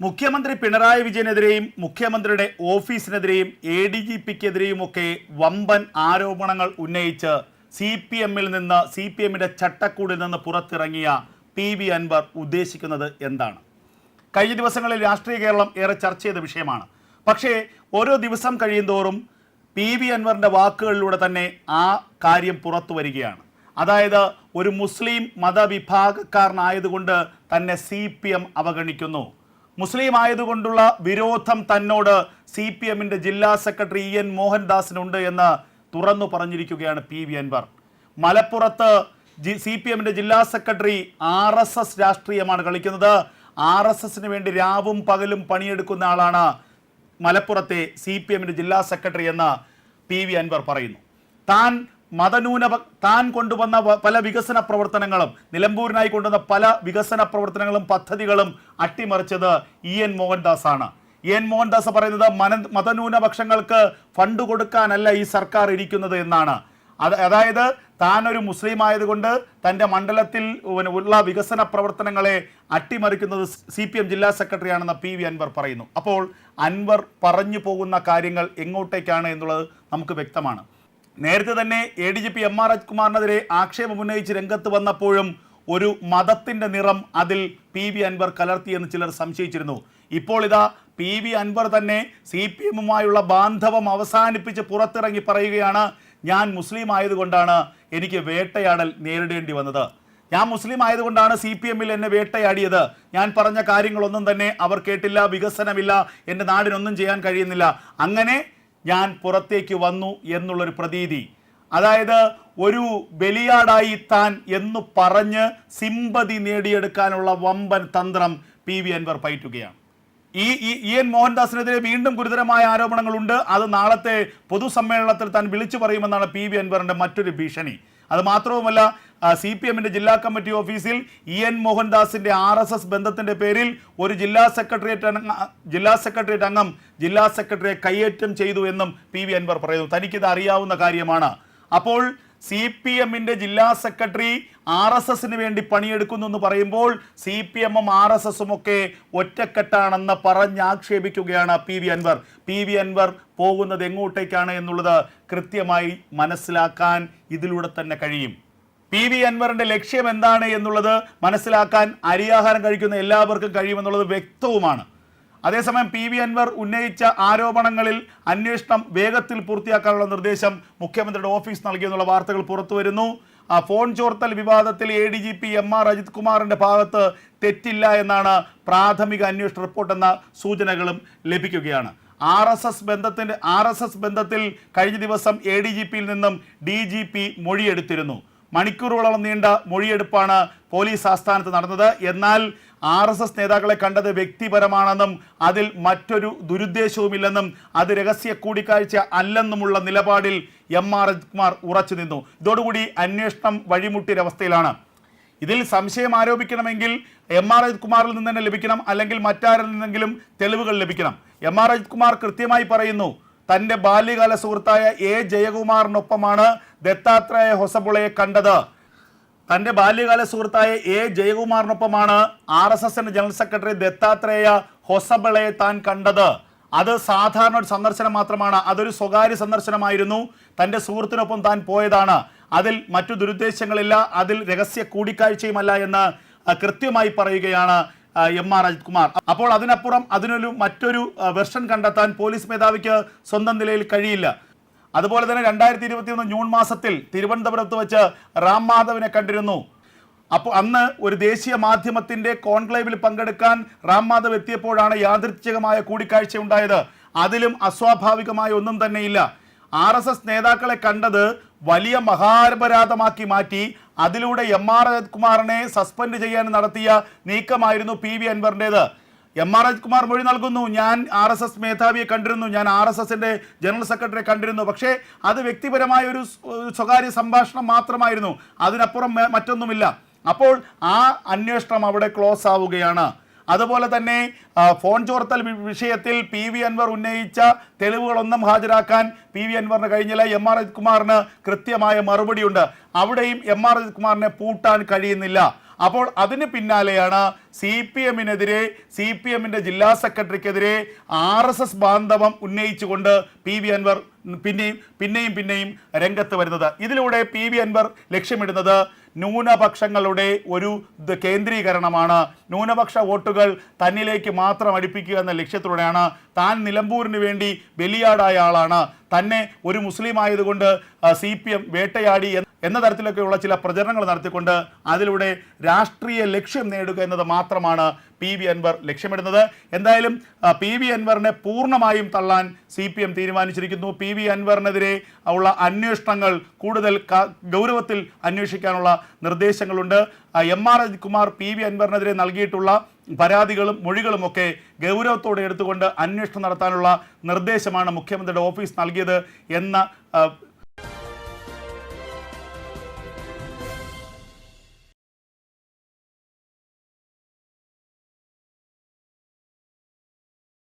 മുഖ്യമന്ത്രി പിണറായി വിജയനെതിരെയും മുഖ്യമന്ത്രിയുടെ ഓഫീസിനെതിരെയും എ ഡി ജി പിക്കെതിരെയും ഒക്കെ വമ്പൻ ആരോപണങ്ങൾ ഉന്നയിച്ച് സി പി എമ്മിൽ നിന്ന് സി പി എമ്മിന്റെ ചട്ടക്കൂടിൽ നിന്ന് പുറത്തിറങ്ങിയ പി വി അൻവർ ഉദ്ദേശിക്കുന്നത് എന്താണ്? കഴിഞ്ഞ ദിവസങ്ങളിൽ രാഷ്ട്രീയ കേരളം ഏറെ ചർച്ച ചെയ്ത വിഷയമാണ്. പക്ഷേ ഓരോ ദിവസം കഴിയുന്തോറും പി വി അൻവറിന്റെ വാക്കുകളിലൂടെ തന്നെ ആ കാര്യം പുറത്തു വരികയാണ്. അതായത് ഒരു മുസ്ലിം മതവിഭാഗക്കാരനായതുകൊണ്ട് തന്നെ സി പി എം അവഗണിക്കുന്നു. മുസ്ലിം ആയതുകൊണ്ടുള്ള വിരോധം തന്നോട് സി പി എമ്മിന്റെ ജില്ലാ സെക്രട്ടറി ഇ എൻ മോഹൻദാസിനുണ്ട് എന്ന് തുറന്നു പറഞ്ഞിരിക്കുകയാണ് പി വി അൻവർ. മലപ്പുറത്ത് സി പി എമ്മിന്റെ ജില്ലാ സെക്രട്ടറി ആർ എസ് എസ് രാഷ്ട്രീയമാണ് കളിക്കുന്നത്. ആർ എസ് എസിന് വേണ്ടി രാവും പകലും പണിയെടുക്കുന്ന ആളാണ് മലപ്പുറത്തെ സി പി എമ്മിന്റെ ജില്ലാ സെക്രട്ടറി എന്ന് പി വി അൻവർ പറയുന്നു. താൻ മതന്യൂനപ താൻ കൊണ്ടുവന്ന പല വികസന പ്രവർത്തനങ്ങളും നിലമ്പൂരിനായി കൊണ്ടുവന്ന പല വികസന പ്രവർത്തനങ്ങളും പദ്ധതികളും അട്ടിമറിച്ചത് ഇ എൻ മോഹൻദാസ് ആണ് ഇ എൻ മോഹൻദാസ് പറയുന്നത് മന മതന്യൂനപക്ഷങ്ങൾക്ക് ഫണ്ട് കൊടുക്കാനല്ല ഈ സർക്കാർ ഇരിക്കുന്നത് എന്നാണ്. അത് അതായത് താൻ ഒരു മുസ്ലിം ആയതുകൊണ്ട് തന്റെ മണ്ഡലത്തിൽ ഉള്ള വികസന പ്രവർത്തനങ്ങളെ അട്ടിമറിക്കുന്നത് സി പി എം ജില്ലാ സെക്രട്ടറിയാണെന്ന് പി വി അൻവർ പറയുന്നു. അപ്പോൾ അൻവർ പറഞ്ഞു പോകുന്ന കാര്യങ്ങൾ എങ്ങോട്ടേക്കാണ് എന്നുള്ളത് നമുക്ക് വ്യക്തമാണ്. നേരത്തെ തന്നെ A D G P M R രാജ്കുമാറിനെതിരെ ആക്ഷേപം ഉന്നയിച്ച് രംഗത്ത് വന്നപ്പോഴും ഒരു മതത്തിന്റെ നിറം അതിൽ പി വി അൻവർ കലർത്തിയെന്ന് ചിലർ സംശയിച്ചിരുന്നു. ഇപ്പോൾ ഇതാ പി വി അൻവർ തന്നെ സി പി എമ്മുമായുള്ള ബാന്ധവം അവസാനിപ്പിച്ച് പുറത്തിറങ്ങി പറയുകയാണ് ഞാൻ മുസ്ലിം ആയതുകൊണ്ടാണ് എനിക്ക് വേട്ടയാടൽ നേരിടേണ്ടി വന്നത്. ഞാൻ മുസ്ലിം ആയതുകൊണ്ടാണ് സി പി എമ്മിൽ എന്നെ വേട്ടയാടിയത്. ഞാൻ പറഞ്ഞ കാര്യങ്ങളൊന്നും തന്നെ അവർ കേട്ടില്ല വികസനമില്ല എന്റെ നാടിനൊന്നും ചെയ്യാൻ കഴിയുന്നില്ല. അങ്ങനെ ഞാൻ പുറത്തേക്ക് വന്നു എന്നുള്ളൊരു പ്രതീതി. അതായത് ഒരു ബലിയാടായി താൻ എന്ന് പറഞ്ഞ് സിമ്പതി നേടിയെടുക്കാനുള്ള വമ്പൻ തന്ത്രം പി വി അൻവർ പയറ്റുകയാണ്. ഈ ഇ എൻ മോഹൻദാസിനെതിരെ വീണ്ടും ഗുരുതരമായ ആരോപണങ്ങളുണ്ട്. അത് നാളത്തെ പൊതുസമ്മേളനത്തിൽ താൻ വിളിച്ചു പറയുമെന്നാണ് പി വി അൻവറിന്റെ മറ്റൊരു ഭീഷണി. അത് മാത്രവുമല്ല സി പി എമ്മിന്റെ ജില്ലാ കമ്മിറ്റി ഓഫീസിൽ ഇ എൻ മോഹൻദാസിന്റെ ആർ എസ് എസ് ബന്ധത്തിന്റെ പേരിൽ ഒരു ജില്ലാ സെക്രട്ടേറിയറ്റ് ജില്ലാ സെക്രട്ടേറിയറ്റ് അംഗം ജില്ലാ സെക്രട്ടറിയെ കയ്യേറ്റം ചെയ്തു എന്നും പി വി അൻവർ പറയുന്നു. തനിക്കിത് അറിയാവുന്ന കാര്യമാണ്. അപ്പോൾ സി പി എമ്മിന്റെ ജില്ലാ സെക്രട്ടറി ആർ എസ് എസിന് വേണ്ടി പണിയെടുക്കുന്നു എന്ന് പറയുമ്പോൾ സി പി എമ്മും ആർ എസ് എസും ഒക്കെ ഒറ്റക്കെട്ടാണെന്ന് പറഞ്ഞാക്ഷേപിക്കുകയാണ് P V Anvar. P V Anvar പോകുന്നത് എങ്ങോട്ടേക്കാണ് എന്നുള്ളത് കൃത്യമായി മനസ്സിലാക്കാൻ ഇതിലൂടെ തന്നെ കഴിയും. പി വി അൻവറിന്റെ ലക്ഷ്യം എന്താണ് എന്നുള്ളത് മനസ്സിലാക്കാൻ അരിയാഹാരം കഴിക്കുന്ന എല്ലാവർക്കും കഴിയുമെന്നുള്ളത് വ്യക്തവുമാണ്. അതേസമയം പി വി അൻവർ ഉന്നയിച്ച ആരോപണങ്ങളിൽ അന്വേഷണം വേഗത്തിൽ പൂർത്തിയാക്കാനുള്ള നിർദ്ദേശം മുഖ്യമന്ത്രിയുടെ ഓഫീസ് നൽകിയെന്നുള്ള വാർത്തകൾ പുറത്തു വരുന്നു ആ ഫോൺ ചോർത്തൽ വിവാദത്തിൽ A D G P M R Ajith കുമാറിന്റെ ഭാഗത്ത് തെറ്റില്ല എന്നാണ് പ്രാഥമിക അന്വേഷണ റിപ്പോർട്ടെന്ന സൂചനകളും ലഭിക്കുകയാണ്. ആർ എസ് എസ് ബന്ധത്തിന്റെ ആർ എസ് എസ് ബന്ധത്തിൽ കഴിഞ്ഞ ദിവസം എ ഡി ജി പിയിൽ നിന്നും ഡി ജി പി മൊഴിയെടുത്തിരുന്നു. മണിക്കൂറുകളോളം നീണ്ട മൊഴിയെടുപ്പാണ് പോലീസ് ആസ്ഥാനത്ത് നടന്നത്. എന്നാൽ ആർ എസ് എസ് നേതാക്കളെ കണ്ടത് വ്യക്തിപരമാണെന്നും അതിൽ മറ്റൊരു ദുരുദ്ദേശവുമില്ലെന്നും അത് രഹസ്യ കൂടിക്കാഴ്ച അല്ലെന്നുമുള്ള നിലപാടിൽ എം ആർ കുമാർ ഉറച്ചു നിന്നു. ഇതോടുകൂടി അന്വേഷണം വഴിമുട്ടിയൊരവസ്ഥയിലാണ് ഇതിൽ സംശയം ആരോപിക്കണമെങ്കിൽ എം ആർ അജിത് കുമാറിൽ നിന്ന് തന്നെ ലഭിക്കണം. അല്ലെങ്കിൽ മറ്റാരിൽ നിന്നെങ്കിലും തെളിവുകൾ ലഭിക്കണം. എം ആർ അജിത് കുമാർ കൃത്യമായി പറയുന്നു തന്റെ ബാല്യകാല സുഹൃത്തായ എ. ജയകുമാറിനൊപ്പമാണ് ദത്താത്രേയ ഹൊസബുളയെ കണ്ടത്. തന്റെ ബാല്യകാല സുഹൃത്തായ എ. ജയകുമാറിനൊപ്പമാണ് ആർ എസ് എസിന്റെ ജനറൽ സെക്രട്ടറി ദത്താത്രേയ ഹൊസബിളയെ താൻ കണ്ടത്. അത് സാധാരണ ഒരു സന്ദർശനം മാത്രമാണ്. അതൊരു സ്വകാര്യ സന്ദർശനമായിരുന്നു. തന്റെ സുഹൃത്തിനൊപ്പം താൻ പോയതാണ്. അതിൽ മറ്റു ദുരുദ്ദേശങ്ങളില്ല. അതിൽ രഹസ്യ കൂടിക്കാഴ്ചയുമല്ല എന്ന് കൃത്യമായി പറയുകയാണ്. M R Ajith Kumar. അപ്പോൾ അതിനപ്പുറം അതിനൊരു മറ്റൊരു വെർഷൻ കണ്ടെത്താൻ പോലീസ് മേധാവിക്ക് സ്വന്തം നിലയിൽ കഴിയില്ല. അതുപോലെ തന്നെ രണ്ടായിരത്തി ഇരുപത്തി ഒന്ന് ജൂൺ മാസത്തിൽ തിരുവനന്തപുരത്ത് വെച്ച് റാം മാധവിനെ കണ്ടിരുന്നു. അപ്പോൾ അന്ന് ഒരു ദേശീയ മാധ്യമത്തിന്റെ കോൺക്ലേവിൽ പങ്കെടുക്കാൻ റാം മാധവ് എത്തിയപ്പോഴാണ് യാദൃച്ഛികമായ കൂടിക്കാഴ്ച ഉണ്ടായത്. അതിലും അസ്വാഭാവികമായ ഒന്നും തന്നെയില്ല. ആർ എസ് എസ് നേതാക്കളെ കണ്ടത് വലിയ മഹാപരാധമാക്കി മാറ്റി അതിലൂടെ എം ആർ കുമാറിനെ സസ്പെൻഡ് ചെയ്യാൻ നടത്തിയ നീക്കമായിരുന്നു പി വി അൻവറിന്റെത്. എം ആർ കുമാർ മൊഴി നൽകുന്നു. ഞാൻ ആർ എസ് എസ് മേധാവിയെ കണ്ടിരുന്നു. ഞാൻ ആർ എസ് എസിന്റെ ജനറൽ സെക്രട്ടറിയെ കണ്ടിരുന്നു. പക്ഷേ അത് വ്യക്തിപരമായ ഒരു സ്വകാര്യ സംഭാഷണം മാത്രമായിരുന്നു. അതിനപ്പുറം മറ്റൊന്നുമില്ല. അപ്പോൾ ആ അന്വേഷണം അവിടെ ക്ലോസ് ആവുകയാണ്. അതുപോലെ തന്നെ ഫോൺ ചോർത്തൽ വിഷയത്തിൽ പി വി അൻവർ ഉന്നയിച്ച തെളിവുകളൊന്നും ഹാജരാക്കാൻ പി വി അൻവറിന് കഴിഞ്ഞില്ല. എം ആർ അജിത് കുമാറിന് കൃത്യമായ മറുപടിയുണ്ട്. അവിടെയും എം ആർ അജിത് കുമാറിനെ പൂട്ടാൻ കഴിയുന്നില്ല. അപ്പോൾ അതിന് പിന്നാലെയാണ് സി പി എമ്മിനെതിരെ സി പി എമ്മിന്റെ ജില്ലാ സെക്രട്ടറിക്കെതിരെ ആർ എസ് എസ് ബാന്ധവം ഉന്നയിച്ചുകൊണ്ട് പി വി അൻവർ പിന്നെയും പിന്നെയും പിന്നെയും രംഗത്ത് വരുന്നത്. ഇതിലൂടെ പി വി അൻവർ ലക്ഷ്യമിടുന്നത് ന്യൂനപക്ഷങ്ങളുടെ ഒരു കേന്ദ്രീകരണമാണ്. ന്യൂനപക്ഷ വോട്ടുകൾ തന്നിലേക്ക് മാത്രം അടുപ്പിക്കുക എന്ന ലക്ഷ്യത്തോടെയാണ് താൻ നിലമ്പൂരിന് വേണ്ടി ബലിയാടായ ആളാണ്. തന്നെ ഒരു മുസ്ലിം ആയതുകൊണ്ട് സി പി എം വേട്ടയാടി എന്ന- തരത്തിലൊക്കെയുള്ള ചില പ്രചരണങ്ങൾ നടത്തിക്കൊണ്ട് അതിലൂടെ രാഷ്ട്രീയ ലക്ഷ്യം നേടുക എന്നത് മാത്രമാണ് പി വി അൻവർ ലക്ഷ്യമിടുന്നത്. എന്തായാലും പി വി അൻവറിനെ പൂർണമായും തള്ളാൻ സി പി എം തീരുമാനിച്ചിരിക്കുന്നു. പി വി അൻവറിനെതിരെ ഉള്ള അന്വേഷണങ്ങൾ കൂടുതൽ ഗൗരവത്തിൽ അന്വേഷിക്കാനുള്ള നിർദ്ദേശങ്ങളുണ്ട്. M R Kumar P V അൻവറിനെതിരെ നൽകിയിട്ടുള്ള പരാതികളും മൊഴികളും ഒക്കെ ഗൗരവത്തോടെ എടുത്തുകൊണ്ട് അന്വേഷണം നടത്താനുള്ള നിർദ്ദേശമാണ് മുഖ്യമന്ത്രിയുടെ ഓഫീസ് നൽകിയത് എന്ന